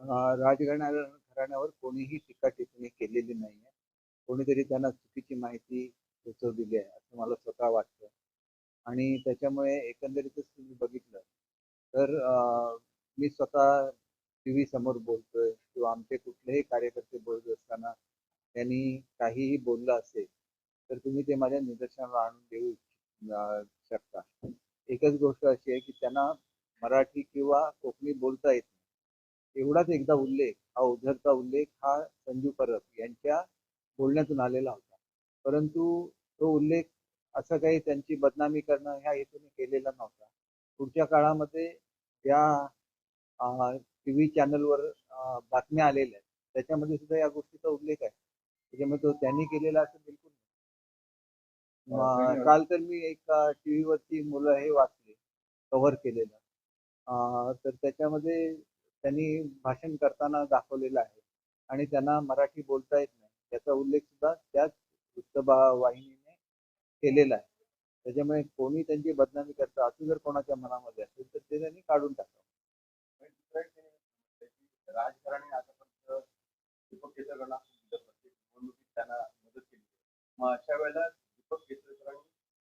दिला राजकारणा घराण्यावर कोणीही टीका टिप्पणी केलेली नाही आहे कोणीतरी त्यांना चुकीची माहिती सुचवलेली आहे असं मला स्वतः वाटतं. आणि त्याच्यामुळे एकंदरीतच तुम्ही बघितलं तर मी स्वतः टी व्ही समोर बोलतोय किंवा आमचे कुठलेही कार्यकर्ते बोलत असताना त्यांनी काहीही बोललं असेल तर तुम्ही ते माझ्या निदर्शनाला आणून देऊ शकता. एकच गोष्ट अशी आहे की त्यांना मराठी किंवा कोकणी बोलता येत नाही. एवढाच एकदा उल्लेख हा उधरचा उल्लेख हा संजू परब यांच्या बोलण्यातून आलेला होता. परंतु तो उल्लेख असं काही त्यांची बदनामी करणं ह्या हेतूने केलेला नव्हता. पुढच्या काळामध्ये या टी व्ही चॅनलवर बातम्या आलेल्या आहेत. त्याच्यामध्ये सुद्धा या गोष्टीचा उल्लेख आहे. त्याच्यामुळे तो त्यांनी केलेला असं बिलकुल. म- काल तर मी एक टी वरती मुलं हे वाचले कव्हर केलेलं. तर त्याच्यामध्ये त्यांनी भाषण करताना दाखवलेलं आहे. आणि त्यांना मराठी बोलता येत नाही. याचा उल्लेख सुद्धा त्याच वृत्तवाहिनीने केलेला आहे. त्याच्यामुळे कोणी त्यांची बदनामी करतं असं जर कोणाच्या मनामध्ये असेल तर ते त्यांनी काढून टाकावं. म्हणजे राजकारणी आतापर्यंत दीपक केसरकरांना निवडणुकीत त्यांना मदत केली मग अशा वेळेला दीपक केसरकरांनी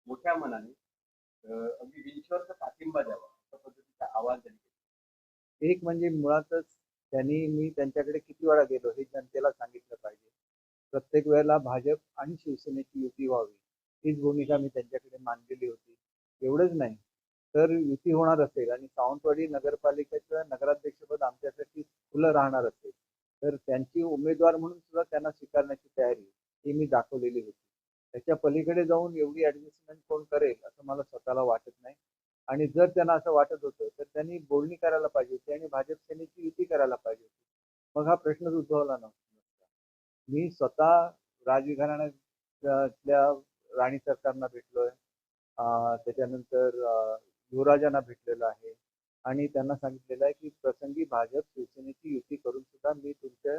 मोठ्या मनाने अगदी विंचवरचा पाठिंबा द्यावा अशा पद्धतीचा आवाज त्यांनी एक म्हणजे मुळातच त्यांनी मी त्यांच्याकडे किती वेळा गेलो हे जनतेला सांगितलं पाहिजे. प्रत्येक वेळेला भाजप आणि शिवसेनेची युती व्हावी हीच भूमिका मी त्यांच्याकडे मांडलेली होती. एवढंच नाही तर युती होणार असेल आणि सावंतवाडी नगरपालिकेचं नगराध्यक्षपद आमच्यासाठी खुलं राहणार असेल तर त्यांची उमेदवार म्हणून सुद्धा त्यांना स्वीकारण्याची तयारी ही मी दाखवलेली होती. त्याच्या पलीकडे जाऊन एवढी ऍडजस्टमेंट कोण करेल असं मला स्वतःला वाटत नाही. आणि जर त्यांना असं वाटत होतं तर त्यांनी बोलणी करायला पाहिजे होती आणि भाजप सेनेची युती करायला पाहिजे होती. मग हा प्रश्नच उद्भवला नव्हता. मी स्वतः राजघराण्यातल्या राणी सरकारना भेटलोय. त्याच्यानंतर युवराजांना भेटलेलो आहे. आणि त्यांना सांगितलेलं आहे की प्रसंगी भाजप शिवसेनेची युती करून सुद्धा मी तुमच्या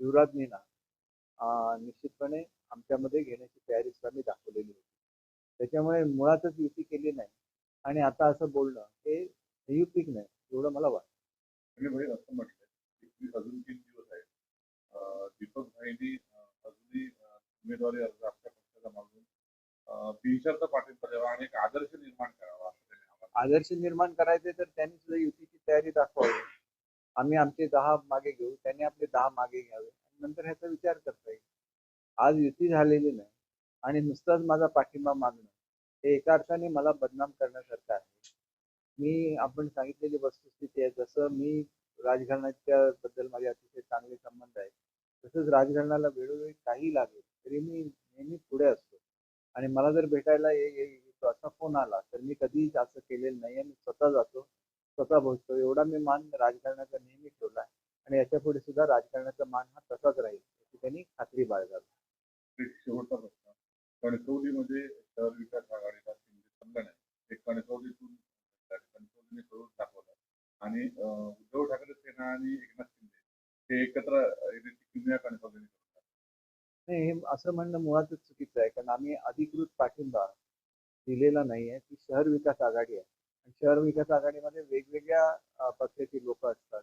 युवराजनीना निश्चितपणे आमच्यामध्ये घेण्याची तयारी सुद्धा मी दाखवलेली होती. त्याच्यामुळे मुळातच युती केली नाही. आणि आता असं बोलणं हे संयुक्तिक नाही एवढं मला वाटतं. भाई असं म्हटलंय की अजून तीन दिवस आहेत. अं, दीपक भाईंनी अजूनही उमेदवारी अर्ज आपल्या पक्षाला मागून बिनशर्त पाठिंबा द्यावा आणि एक आदर्श निर्माण करावा आदर्श निर्माण करायचे तर त्यांनी सुद्धा युतीची तयारी दाखवावी. आम्ही आमचे दहा मागे घेऊ त्यांनी आपले दहा मागे घ्यावे. आणि नंतर ह्याचा विचार करता येईल. आज युती झालेली नाही. आणि नुसताच माझा पाठिंबा मागणं हे एका अर्थाने मला बदनाम करण्यासारखं आहे. मी आपण सांगितलेली वस्तुस्थिती आहे जसं मी राजघराण्याच्या बद्दल माझे अतिशय चांगले संबंध आहेत तसंच राजघराण्याला वेळोवेळी काही लागेल तरी मी नेहमी पुढे असतो. आणि मला जर भेटायला ये- येतो असा फोन आला तर मी कधीच असं केलेलं नाही मी स्वतः जातो स्वतः पोहोचतो एवढा मी मान राजकारणाचा नेहमी ठेवला आहे. आणि याच्यापुढे सुद्धा राजकारणाचा मान हा तसाच राहील याची त्यांनी खात्री बाळगावी. शेवटचा प्रश्न. कणकवलीमध्ये शहर विकास आघाडीला शिंदे चांगला एक कणकवलीतून कणकवलीने करून दाखवलं आणि उद्धव ठाकरे सेना आणि एकनाथ शिंदे हे एकत्र येण्याची किमया कणकवलीने करून नाही हे असं म्हणणं मुळातच चुकीचं आहे. कारण आम्ही अधिकृत पाठिंबा दिलेला नाही आहे ती शहर विकास आघाडी आहे. आणि शहर विकास आघाडीमध्ये वेगवेगळ्या पक्षाची लोक असतात.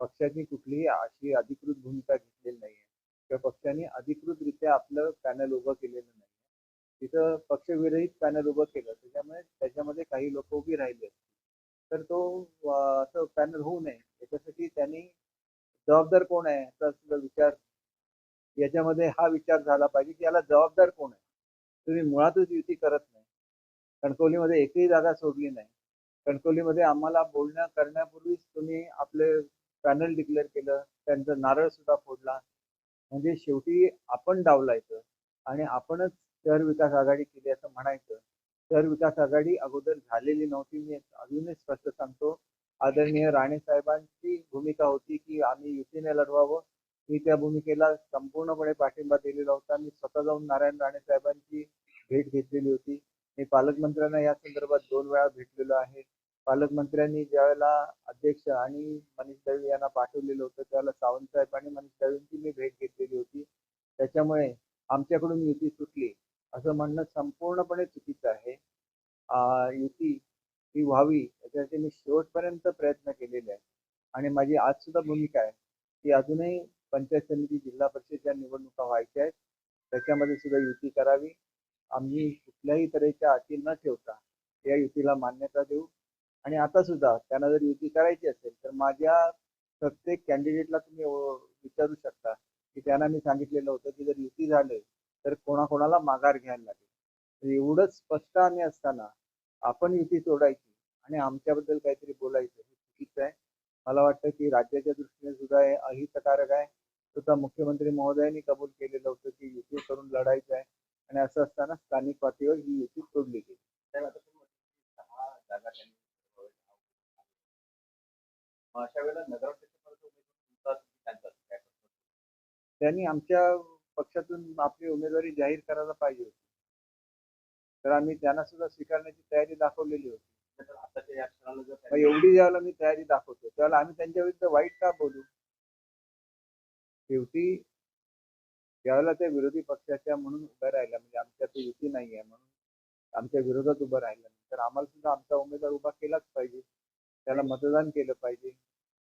पक्षाची कुठलीही अशी अधिकृत भूमिका घेतलेली नाही आहे किंवा पक्षाने अधिकृतरित्या आपलं पॅनल उभं केलेलं नाही तिथं पक्षविरहित पॅनल उभं केलं. त्याच्यामुळे त्याच्यामध्ये काही लोक उभी राहिले. तर तो असं पॅनल होऊ नये. याच्यासाठी त्यांनी जबाबदार कोण आहे असा सुद्धा विचार याच्यामध्ये हा विचार झाला पाहिजे की याला जबाबदार कोण आहे? तुम्ही मुळातच युती करत नाही. कणकवलीमध्ये एकही जागा सोडली नाही. कणकवलीमध्ये आम्हाला बोलण्या करण्यापूर्वीच तुम्ही आपले पॅनल डिक्लेअर केलं. त्यांचं नारळ सुद्धा फोडला. म्हणजे शेवटी आपण डावलायचं आणि आपणच शहर विकास आघाडी केली असं म्हणायचं. शहर विकास आघाडी अगोदर झालेली नव्हती मी अजूनही स्पष्ट सांगतो. आदरणीय राणे साहेबांची भूमिका होती की आम्ही युतीने लढवावं. मी त्या भूमिकेला संपूर्णपणे पाठिंबा दिलेला होता. मी स्वतः जाऊन नारायण राणे साहेबांची भेट घेतलेली होती. मी पालकमंत्र्यांना या संदर्भात दोन वेळा भेटलेलो आहे. पालकमंत्र्यांनी ज्यावेळेला अध्यक्ष आणि मनीष दळवी यांना पाठवलेलं होतं त्यावेळेला सावंत साहेब आणि मनीष दळवींची मी भेट घेतलेली होती. त्याच्यामुळे आमच्याकडून युती सुटली. असं म्हणणं संपूर्णपणे चुकीचं आहे. युती ही व्हावी याच्यासाठी मी शेवटपर्यंत प्रयत्न केलेले आहे आणि माझी आज सुद्धा भूमिका आहे की अजूनही पंचायत समिती जिल्हा परिषदच्या निवडणुका व्हायच्या आहेत. त्याच्यामध्ये सुद्धा युती करावी. आम्ही कुठल्याही तऱ्हेच्या अटी न ठेवता या युतीला मान्यता देऊ. आणि आता सुद्धा त्यांना जर युती करायची असेल तर माझ्या प्रत्येक कॅन्डिडेटला तुम्ही विचारू शकता की त्यांना मी सांगितलेलं होतं की जर युती झाले तर कोणाकोणाला माघार घ्यायला लागेल. एवढंच स्पष्ट आम्ही असताना आपण युती तोडायची आणि आमच्याबद्दल काहीतरी बोलायचं हे चुकीचं आहे. मला वाटतं की राज्याच्या दृष्टीने सुद्धा हे अहितकारक आहे. सुद्धा मुख्यमंत्री महोदयांनी कबूल केलेलं होतं की युती करून लढायचं आहे. आणि असं असताना स्थानिक पातळीवर ही युती तोडली गेली. अशा वेळेला नगराध्यक्ष त्यांनी आमच्या पक्षातून आपली उमेदवारी जाहीर करायला पाहिजे होती. तर आम्ही त्यांना सुद्धा स्वीकारण्याची तयारी दाखवलेली होती. मग एवढी ज्यावेळेला मी तयारी दाखवतो त्यावेळेला आम्ही त्यांच्या विरुद्ध वाईट का बोलू? शेवटी ज्यावेळेला त्या विरोधी पक्षाच्या म्हणून उभ्या राहिल्या म्हणजे आमच्या ते युती नाही आहे म्हणून आमच्या विरोधात उभं राहिलं तर आम्हाला सुद्धा आमचा उमेदवार उभा केलाच पाहिजे. त्याला मतदान केलं पाहिजे.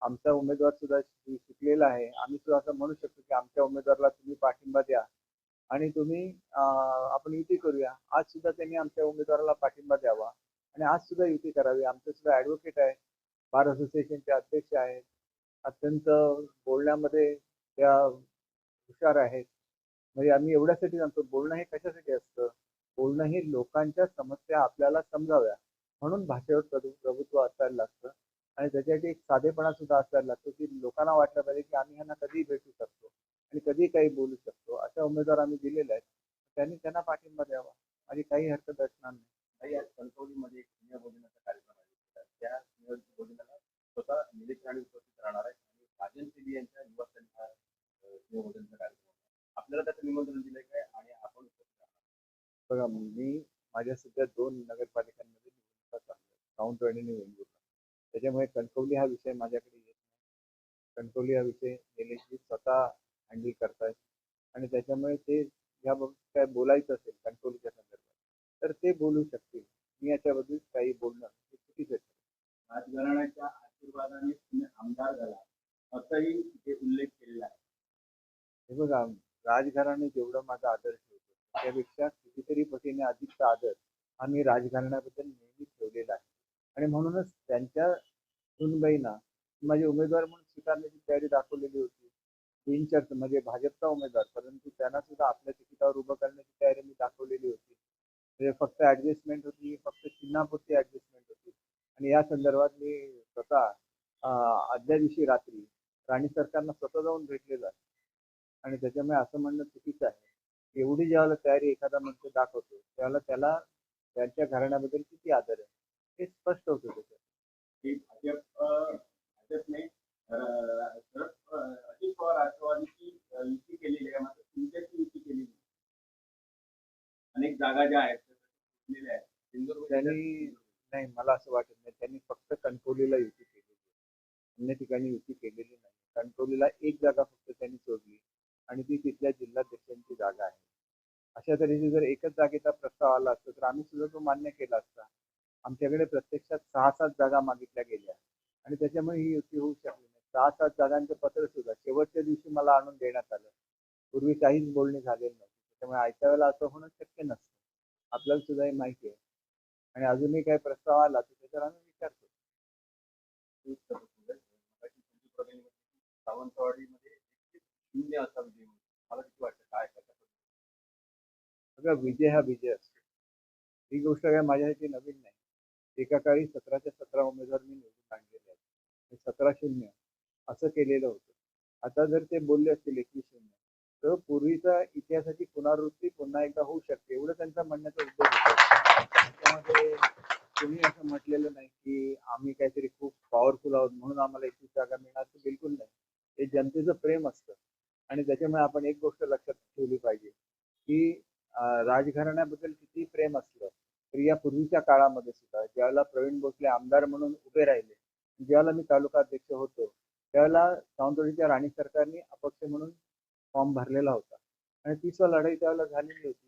आमचा उमेदवार सुद्धा शिकलेला आहे. आम्ही सुद्धा असं म्हणू शकतो की आमच्या उमेदवाराला तुम्ही पाठिंबा द्या. आणि तुम्ही आपण युती करूया. आज सुद्धा त्यांनी आमच्या उमेदवाराला पाठिंबा द्यावा. आणि आज सुद्धा युती करावी. आमचे सुद्धा ऍडव्होकेट आहे. बार असोसिएशनचे अध्यक्ष आहेत. अत्यंत बोलण्यामध्ये त्या हुशार आहेत. म्हणजे आम्ही एवढ्यासाठी सांगतो बोलणं हे कशासाठी असतं? बोलणं हे लोकांच्या समस्या आपल्याला समजाव्या. म्हणून भाषेवर प्रभु- प्रभुत्व असायला लागतं. आणि त्याच्यासाठी एक साधेपणा सुद्धा असायला लागतो की लोकांना वाटलं पाहिजे की आम्ही ह्यांना कधीही भेटू शकतो आणि कधी काही बोलू शकतो. अशा उमेदवार आम्ही दिलेले आहेत. त्यांनी त्यांना पाठिंबा द्यावा माझी काही हरकत असणार नाही. काही आज कणकवलीमध्ये एक स्नेहभोजनाचा कार्यक्रम आहे. त्या स्नेहभोजनाला स्वतः निलेश राणे उपस्थित राहणार आहे आणि राजन सिंधी यांच्या निवासस्थानी हा अं, स्नेहभोजनाचा कार्यक्रम आपल्याला त्याचं निमंत्रण दिलंय काय? आणि आपण उपस्थित राहणार बघा मी माझ्या सध्या दोन नगरपालिकांमध्ये निवडणुका चालू आहेत. सावंतवाडी आणि वेंगुर्ला त्याच्यामुळे कणकवली हा विषय माझ्याकडे येत नाही. कणकवली हा विषय निलेशजी स्वतः हँडल करतायत. आणि त्याच्यामुळे ते याबाबत काय बोलायचं असेल कणकवलीच्या संदर्भात तर ते बोलू शकतील. मी याच्याबद्दल काही बोलणं हे चुकीचं राजघराण्याच्या आशीर्वादाने तुम्ही आमदार झाला. असंही तिथे उल्लेख केलेला आहे. हे बघा राजघराणे जेवढं माझा आदर ठेवतो त्यापेक्षा कितीतरी पटीने अधिकचा आदर आम्ही राजघराण्याबद्दल नेहमी ठेवलेला आहे. आणि म्हणूनच त्यांच्या सुनबाईंना माझे उमेदवार म्हणून स्वीकारण्याची तयारी दाखवलेली होती. बिनचर्च म्हणजे भाजपचा उमेदवार परंतु त्यांना सुद्धा आपल्या तिकिटावर उभं करण्याची तयारी मी दाखवलेली होती. म्हणजे फक्त ऍडजस्टमेंट होती फक्त चिन्हापुरती ऍडजस्टमेंट होती. आणि या संदर्भात मी स्वतः आदल्या दिवशी रात्री राणी सरकारनं स्वतः जाऊन भेटलेलं आहे. आणि त्याच्यामुळे असं म्हणणं चुकीचं आहे. एवढी ज्यावेळेला तयारी एखादा मनुष्य दाखवतो त्यावेळेला त्याला त्यांच्या घराण्याबद्दल किती आदर आहे? हे स्पष्ट होतं की भाजप भाजपने अजित पवार राष्ट्रवादीची युती केलेली आहे मात्र तुमच्याची युती केलेली नाही. अनेक जागा ज्या आहेत त्या त्यांनी नाही मला असं वाटत नाही. त्यांनी फक्त कणकवलीला युती केलेली अन्य ठिकाणी युती केलेली नाही. कणकवलीला एक जागा फक्त त्यांनी सोडली आणि ती तिथल्या जिल्हाध्यक्षांची जागा आहे. अशा तऱ्हेची जर एकच जागेचा प्रस्ताव आला असता तर आम्ही सुद्धा तो मान्य केला असता. आमच्याकडे प्रत्यक्षात सहा सात जागा मागितल्या गेल्या. आणि त्याच्यामुळे ही युती होऊ शकली नाही. सहा सात जागांचं पत्र सुद्धा शेवटच्या दिवशी मला आणून देण्यात आलं. पूर्वी काहीच बोलणी झालेली नव्हती. त्याच्यामुळे आयत्या वेळेला असं होणं शक्य नसतं. आपल्याला सुद्धा हे माहिती आहे. आणि अजूनही काही प्रस्ताव आला तर त्याच्यावर आम्ही विचार करू. सावंतवाडीमध्ये एकशे शून्य असा विजय. मला किती वाटतं? काय विजय हा विजय असतो. ही गोष्ट काय माझ्यासाठी नवीन नाही. एका काळी सतराच्या सतरा उमेदवार मी निवडून आणलेले आहेत. सतरा शून्य असं केलेलं होतं. आता जर ते बोलले असतील एकवीस शून्य तर पूर्वीचा इतिहासाची पुनरावृत्ती पुन्हा एकदा होऊ शकते एवढं त्यांचा म्हणण्याचा उद्देश होता. त्याच्यामध्ये तुम्ही असं म्हटलेलं नाही की आम्ही काहीतरी खूप पॉवरफुल आहोत म्हणून आम्हाला एकवीस जागा मिळणार असं बिलकुल नाही. हे जनतेचं प्रेम असतं. आणि त्याच्यामुळे आपण एक गोष्ट लक्षात ठेवली पाहिजे की राजघराण्याबद्दल किती प्रेम असलं तर या पूर्वीच्या काळामध्ये सुद्धा ज्यावेळेला प्रवीण भोसले आमदार म्हणून उभे राहिले ज्यावेळेला मी तालुका अध्यक्ष होतो त्यावेळेला सावंतवाडीच्या राणी सरकारने अपक्ष म्हणून फॉर्म भरलेला होता. आणि तीच लढाई त्यावेळेला झालेली होती.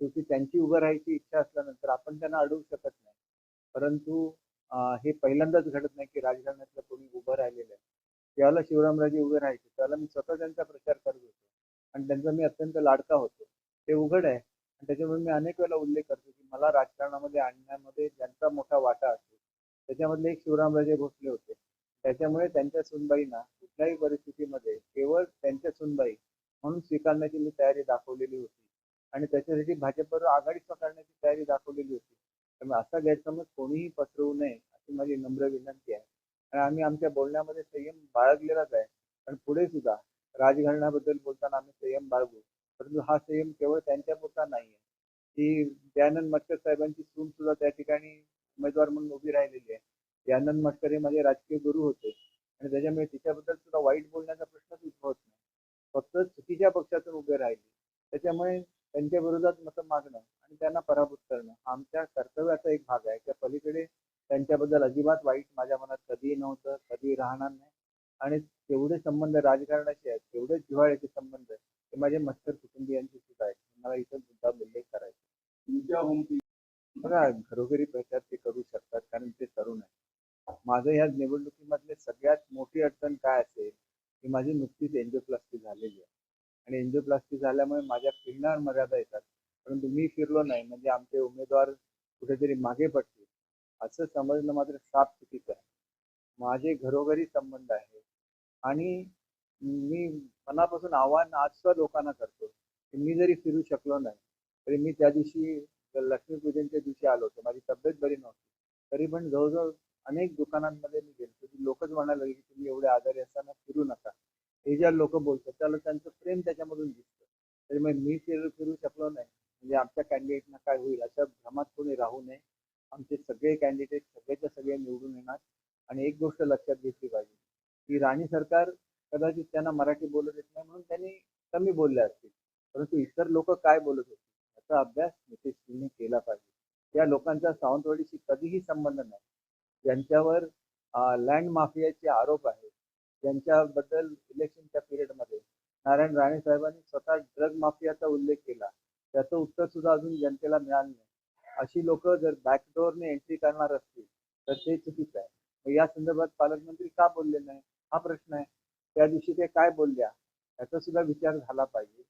शेवटी त्यांची उभं राहायची इच्छा असल्यानंतर आपण त्यांना अडवू शकत नाही. परंतु हे पहिल्यांदाच घडत नाही की राजकारणातलं कोणी उभं राहिलेलं आहे. त्यावेळेला शिवरामराजे उभे राहायचे त्यावेळेला मी स्वतः त्यांचा प्रचार करत होतो. आणि त्यांचा मी अत्यंत लाडका होतो. ते उघड आहे. आणि त्याच्यामुळे मी अनेक वेळेला उल्लेख करतो की मला राजकारणामध्ये आणण्यामध्ये ज्यांचा मोठा वाटा असतो त्याच्यामधले एक शिवरामराजे भोसले होते. त्याच्यामुळे त्यांच्या सुनबाईंना कुठल्याही परिस्थितीमध्ये केवळ त्यांच्या सुनबाई म्हणून स्वीकारण्याची मी तयारी दाखवलेली होती. आणि त्याच्यासाठी भाजपवर आघाडी स्वीकारण्याची तयारी दाखवलेली होती. त्यामुळे असा गैरसमज कोणीही पसरवू नये अशी माझी नम्र विनंती आहे. आणि आम्ही आमच्या बोलण्यामध्ये संयम बाळगलेलाच आहे. पण पुढे सुद्धा राजघराण्याबद्दल बोलताना आम्ही संयम बाळगू. परंतु हा संयम केवळ त्यांच्यापुरता नाही आहे की दयानंद मटकर साहेबांची सून सुद्धा त्या ठिकाणी उमेदवार म्हणून उभी राहिलेली आहे. दयानंद मटकर हे माझे राजकीय गुरु होते. आणि त्याच्यामुळे तिच्याबद्दल सुद्धा वाईट बोलण्याचा प्रश्नच उद्भवत नाही. फक्त चुकीच्या पक्षातून उभे राहिले. त्याच्यामुळे त्यांच्या विरोधात मतं मागणं आणि त्यांना पराभूत करणं आमच्या कर्तव्याचा एक भाग आहे. त्या पलीकडे त्यांच्याबद्दल अजिबात वाईट माझ्या मनात कधीही नव्हतं कधीही राहणार नाही. आणि तेवढे संबंध राजकारणाचे आहेत तेवढे जिव्हाळ्याचे संबंध आहेत ते माझे मस्तर कुटुंबियांशी सुद्धा आहेत. मला इथं सुद्धा उल्लेख करायचा तुमच्या होम बघा घरोघरी प्रचार ते करू शकतात कारण ते तरुण आहे माझं ह्या निवडणुकीमधले सगळ्यात मोठी अडचण काय असेल की माझी नुकतीच एन्जिओप्लास्टी झालेली आहे. आणि एन्जिओप्लास्टी झाल्यामुळे माझ्या फिरण्यावर मर्यादा येतात. परंतु मी फिरलो नाही म्हणजे आमचे उमेदवार कुठेतरी मागे पडतील. असं समजणं मात्र साफ चुकीचं आहे. माझे घरोघरी संबंध आहे. आणि मी मनापासून आव्हान आजच्या लोकांना करतो की मी जरी फिरू शकलो नाही तरी मी त्या दिवशी लक्ष्मीपूजनच्या दिवशी आलो होतो. माझी तब्येत बरी नव्हती. तरी पण जवळजवळ अनेक दुकानांमध्ये मी गेलो की लोकच म्हणायला लागले की तुम्ही एवढे आजारी असताना फिरू नका. हे ज्या लोक बोलतात त्याला त्यांचं प्रेम त्याच्यामधून दिसतं. तरी मग मी फिरू फिरू शकलो नाही. म्हणजे आमच्या कॅन्डिडेटना काय होईल अशा भ्रमात कोणी राहू नये. आमचे सगळे कॅन्डिडेट सगळेच्या सगळे निवडून येणार. आणि एक गोष्ट लक्षात घेतली पाहिजे की राणी सरकार कदाचित त्यांना मराठी बोलत येत नाही म्हणून त्यांनी कमी बोलले असतील. परंतु इतर लोक काय बोलत होते? याचा अभ्यास नितीशजींनी केला पाहिजे. त्या लोकांचा सावंतवाडीशी कधीही संबंध नाही. ज्यांच्यावर लँड माफियाचे आरोप आहेत ज्यांच्याबद्दल इलेक्शनच्या पिरियडमध्ये नारायण राणे साहेबांनी स्वतः ड्रग माफियाचा उल्लेख केला. त्याचं उत्तर सुद्धा अजून जनतेला मिळालं नाही. अशी लोक जर बॅकडोअरने एंट्री करणार असतील तर ते चुकीचं आहे. मग या संदर्भात पालकमंत्री का बोलले नाही? हा प्रश्न आहे. त्या दिवशी ते काय बोलल्या याचा सुद्धा विचार झाला पाहिजे.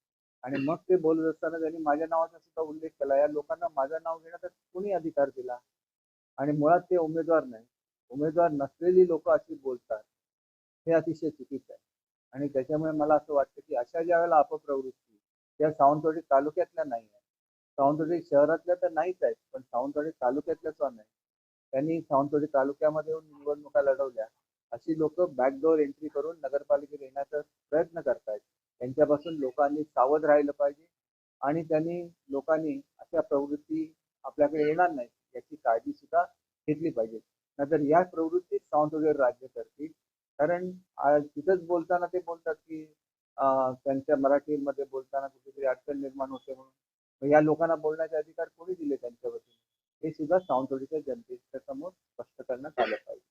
आणि मग ते बोलत असताना त्यांनी माझ्या नावाचा सुद्धा उल्लेख केला. या लोकांना माझं नाव घेण्याचा कोणी अधिकार दिला? आणि मुळात ते उमेदवार नाही. उमेदवार नसलेली लोक अशी बोलतात. हे अतिशय चुकीचं आहे. आणि त्याच्यामुळे मला असं वाटतं की अशा ज्या वेळेला अपप्रवृत्ती त्या सावंतवाडी तालुक्यातल्या नाही आहेत. सावंतवाडी शहरातल्या तर नाहीच आहेत पण सावंतवाडी तालुक्यातल्या नाही त्यांनी सावंतवाडी तालुक्यामध्ये येऊन निवडणुका लढवल्या. अशी लोक बॅकडोर एंट्री करून नगरपालिकेत येण्याचा प्रयत्न करतायत. त्यांच्यापासून लोकांनी सावध राहिलं पाहिजे आणि त्यांनी लोकांनी अशा प्रवृत्ती आपल्याकडे येणार नाही याची काळजी सुद्धा घेतली पाहिजे. नंतर या प्रवृत्तीत सावंतवाडीवर राज्य करतील. कारण आज तिथंच बोलताना ते बोलतात की त्यांच्या मराठीमध्ये बोलताना कुठेतरी अडचण निर्माण होते म्हणून. या लोकांना बोलण्याचे अधिकार कोणी दिले त्यांच्या वतीने? हे सुद्धा सावंतवाडीच्या जनतेच्या समोर स्पष्ट करण्यात आलं पाहिजे.